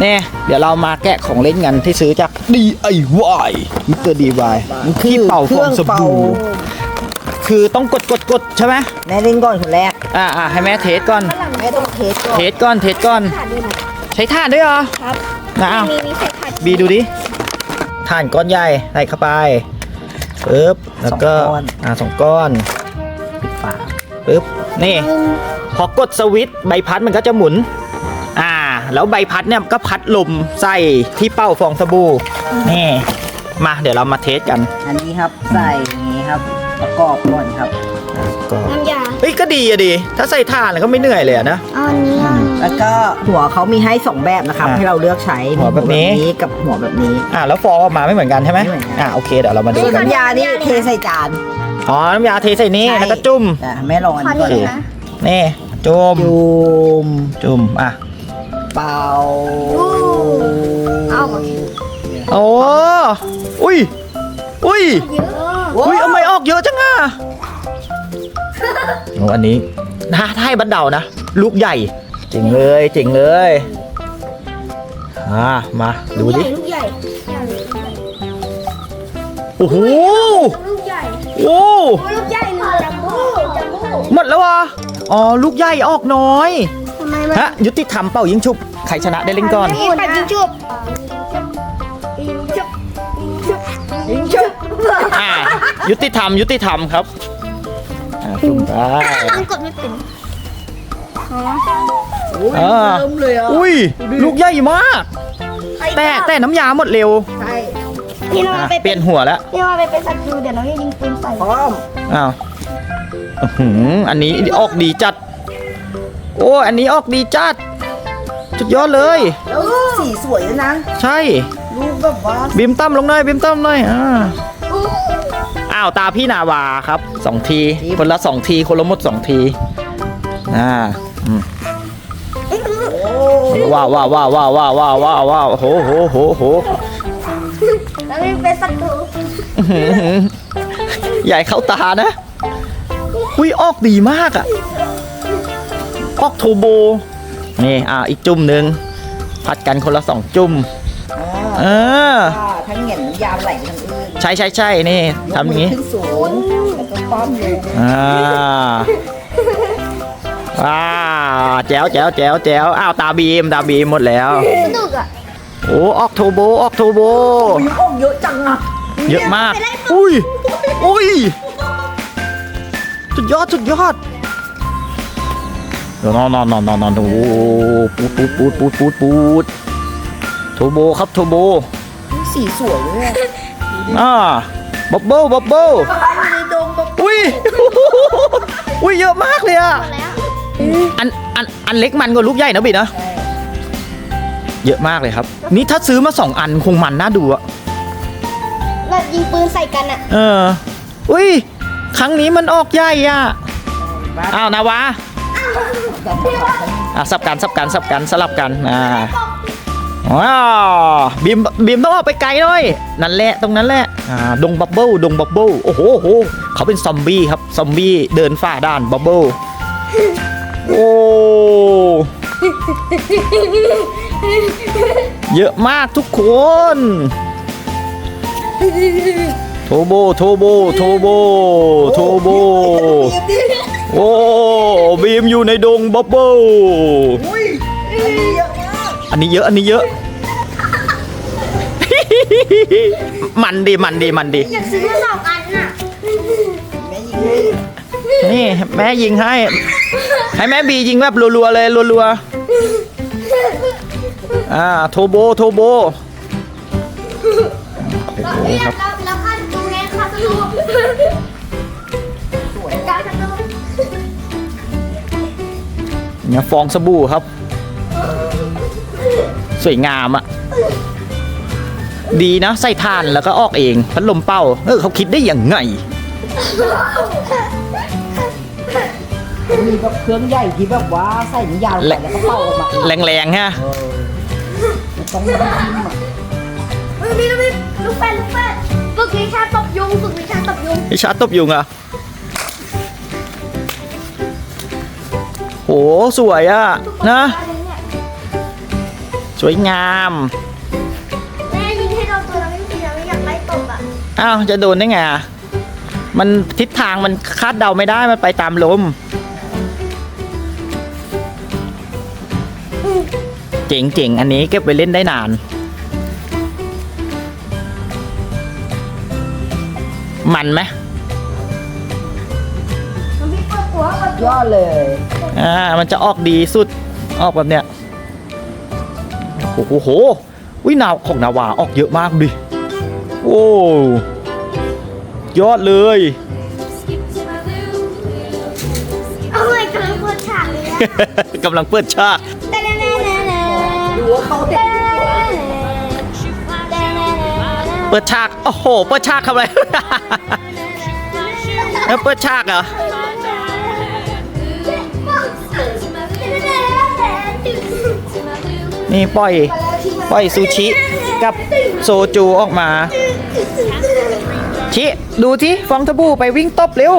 เนี่ยเดี๋ยวเรามาแกะของเล่นกันที่ซื้อจาก DIY มิสเตอร์ DIY ที่เป่าฟองสบู่คือต้องกดกดกดใช่ไหมแม่เล่นก่อนคนแรกอ่าอ่าให้แม่เทสก่อน แม่ต้องเทสก่อนเทสก่อนเทสก่อนขาดด้วยนะใช้ถ่านด้วยเหรอ ครับนะอ้าวมีมีใส่ขาดบีดูดิถ่านก้อนใหญ่ใส่เข้าไปปึ๊บแล้วก็อ่าสองก้อนปิดฝาปึ๊บนี่ พอกดสวิตช์ใบพัดมันก็จะหมุนอ่า แล้วใบพัดเนี่ยก็พัดลมใส่ที่เป้าฟองสบู่นี่มาเดี๋ยวเรามาเทสกันอันนี้ครับใส่อย่างนี้ครับ ประกอบก่อนครับก็น้ำยาเฮ้ยก็ดีอะดี ถ้าใส่ถ่านแล้วก็ไม่เหนื่อยเลยอะนะ เอาอันนี้เอาอันนี้แล้วก็หัวเขามีให้สองแบบนะครับ อะให้เราเลือกใช้หัวแบบนี้มีกับหัวแบบนี้ อ่าแล้วฟองออกมาไม่เหมือนกันใช่ไหมไม่เหมือนกัน อ่าโอเคเดี๋ยวเรามาดูส่วนกันน้ำยานี่เทใส่จาน อ๋อน้ำยาเทใส่นี่ใช่ แล้วก็จุ่มอะแม่ลองอันขอนี้ก่อนนี่นะนะ นี่จุ่มจุ่มจุ่มอะ เป่าเอาหมดโอ้อุ้ย อุ้ย เยอะอุ้ยเอาไม่ออกเยอะจังอะโอ้อันนี้ถ้าถ้าให้บันเดานะ ลูกใหญ่จริงเลยจริงเลยอ่ามาดูดิลูกใหญ่ลูกใหญ่โอ้โหลูกใหญ่โอ้ลูกใหญ่เลยจัมโบ้จัมโบ้หมดแล้ววะอ๋อลูกใหญ่ออกน้อยทำไมมันฮะยุติธรรมเป่ายิงฉุบ ใครชนะได้เล่นก่อนนี่ปัดยิงชุบยิงชุบยิงชุบอ่ายุติธรรมยุติธรรมครับอ่าจุ่มไปมันกดไม่เป็นอ๋ออุ้ยอ่าเริ่มเลยอะอุ้ยลูกใหญ่มาก แต่แต่น้ำยาหมดเร็วใช่พี่น้องอะไปเปลี่ยนหัวแล้วพี่น้องไปเป็นสัตว์ดูเดี๋ยวน้องจะยิงปืนใส่พร้อมอ้าวอื้อหืออันนี้ออกดีจัด โอ้อันนี้ออกดีจัด สุดยอดเลย แล้วสีสวยด้วยนะ ใช่ ลูกแบบว่าบิมตั้มลงหน่อยบิมตั้มหน่อยอ่าอ้าวตาพี่นาวาครับสองทีคนละสองทีคนละหมดสองทีอ่าอืมโอ้ว้าวว้าวว้าวว้าวว้าวว้าวว้าวว้าวโหโหโหโหแล้วนี่เป็นสัตว์ดูอื้อหือหือใหญ่เข้าตานะอุ้ยออกดีมากอะออกโทโบ นี่อ่าอีกจุ่มหนึ่งผัดกันคนละสองจุ่มเออว่าทั้งเหงียนน้ำยาไหลไปทางอื่นใช่ใช่ใช่นี่ทำอย่างนี้นี้ขึ้นสูงแล้วก็ป้อมลงอ่าว้าวแจ๋วแจ๋วแจ๋วแจ๋วอ้าวตาบีมตาบีมหมดแล้วสนุกอะโอ้ออกโทโบออกโทโบอุ้ยออกเยอะจังอะเยอะมาก อุ้ยอุ้ยสุดยอดสุดยอดเดี๋ยว นอนนอนนอนนอนนอนโอ้โหปูดปูดปูดปูดปูดปูดโทโบครับโทโบสีสวยเลยอะอ่าบับเบิ้ลบับเบิ้ลในดงแบบอุ้ยอุ้ยเยอะมากเลยอะแล้วอันอันอันเล็กมันกว่าลูกใหญ่นะบิดนะเยอะมากเลยครับ นี่ถ้าซื้อมาสองอันคงมันน่าดูอะแล้วยิงปืนใส่กันอะเออ อุ้ย ครั้งนี้มันออกใหญ่อะอ้าวนาวา อะสับกันสับกันสับกันสลับกันอ่าว้าวบีมบีมต้องออกไปไกลหน่อยนั่นแหละตรงนั้นแหละอ่าดงบับเบิ้ลดงบับเบิ้ลโอ้โหโอ้โหเขาเป็นซอมบี้ครับซอมบี้เดินฝ่าด่านบับเบิ้ลโอ้เยอะมากทุกคนโทโบโทโบโทโบโทโบโอ้ บีมอยู่ในดงบับเบิ้ลอุ้ยอันนี้เยอะมากอันนี้เยอะอันนี้เยอะ มันดีมันดีมันดี อยากซื้อมาสองอันน่ะแม่ยิงให้นี่แม่ยิงให้ ให้แม่บียิงแบบรัวๆเลยรัวๆอ่าโทโบโทโบโอ้โหครับ เนี่ยฟองสบู่ครับ สวยงามอะดีนะใส่ถ่านแล้วก็ออกเองพัดลมเป่าเออเขาคิดได้ยังไงมีแบบเครื่องใหญ่ที่แบบว่าใส่น้ำยาลงไปแล้วก็เป่าออกมาแรงๆฮะเออมันต้องมาจิ้มอะเฮ้ยนี่ลูกนี่ลูกแฟนลูกแฟนฝึกวิชาตบยุงฝึกวิชาตบยุงพี่ชาร์จตบยุงเหรอะ สวยอะนะอะไรเนี่ยสวยงามแม่ยิงให้เราตัวนั้นไม่ยังอยากไล่ตบอะอ้าวจะโดนได้ไงอะมันทิศทางมันคาดเดาไม่ได้มันไปตามลม เจ๋งๆ อันนี้เก็บไปเล่นได้นาน มันไหม ยอดเลย อ่า มันจะออกดีสุด ออกแบบเนี้ย โอ้โหวินาวของนาวาออกเยอะมากดิ โอ้ยอดเลยเอาเลยกำลังเปิดฉากเลยนะกำลังเปิดฉากแต่แน่แน่แน่แน่ดูว่าเขาเด็กเปิดฉาก โอ้โห เปิดฉากทำอะไรแล้วเปิดฉากเหรอ นี่ปล่อยปล่อยซูชิกับโซจูออกมา ชิ ดูที่ฟองทบูไปวิ่งตบเร็ว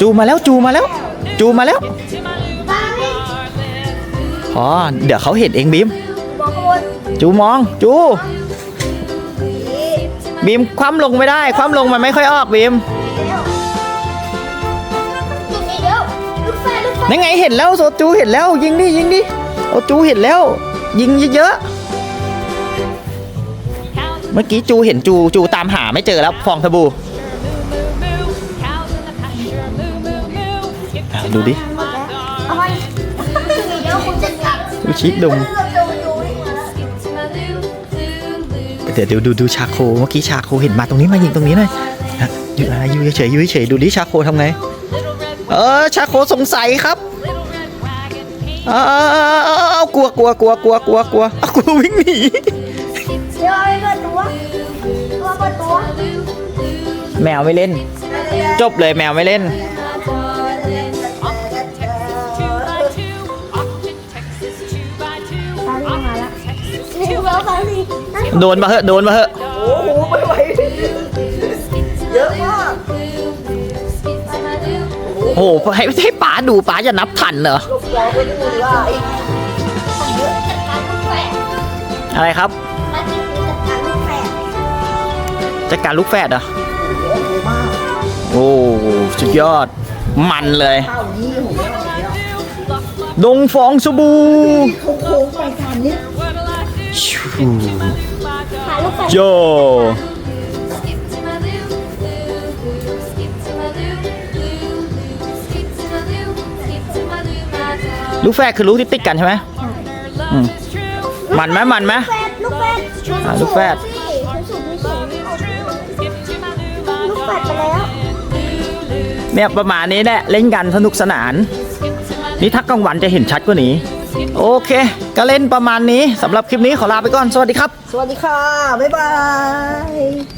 จูมาแล้วจูมาแล้ว จูมาแล้วอ๋อเดี๋ยวเขาเห็นเองบีม จูมองจู บีมคว่ำลงไม่ได้ คว่ำลงมันไม่ค่อยออกบีมนั่นไงเห็นแล้วโซจูเห็นแล้วยิงดิยิงดิ โอจูเห็นแล้ว ยิงเยอะๆ เมื่อกี้จูเห็นจูจูตามหาไม่เจอแล้วฟองสบู่อะดูดิดูชิดมเดี๋ยวดูดูดูชาโคเมื่อกี้ชาโคเห็นมาตรงนี้มายิงตรงนี้หน่อยอยู่อะไรอยู่เฉยอยู่เฉยดูดิชาโคทำไง เออชาโคสงสัยครับ ออเออเออเออเออกลัวกลัวกลัวกลัวกลัวกลัวเอากลัววิ่งหนีเดี๋ยวไอ้เปิดตัวตัวเปิดตัวแมวไม่เล่น จบเลยแมวไม่เล่นเดี๋ยวเราฟังสิโดนมาเหอะโดนมาเหอะโอ้โหไม่ไหวเยอะมากโอ้โหให้ให้ป๋าดูป๋าจะนับทันเหรอลูก เราไปดูดีว่าไอ้อะไรครับมันเป็นการแฝงจัดการลูกแฝดเหรอเยอะมากโอ้โหสุดยอดมันเลยข้าวนี้ผมไม่เอาแล้วดงฟองสบู่เขาโค้งไปทางนี้ชูหาลูกแฝด โย ลูกแฝดคือลูกที่ติดกันใช่ไหมอืมมันไหมมันไหมแฝดลูกแฝดอ่าลูกแฝด สูงไม่สูงลูกแฝดไปแล้วเนี่ยประมาณนี้แหละเล่นกันสนุกสนาน นี่ถ้ากลางวันจะเห็นชัดกว่านี้ โอเค ก็เล่นประมาณนี้สำหรับคลิปนี้ขอลาไปก่อน สวัสดีครับ สวัสดีค่ะ บ๊ายบาย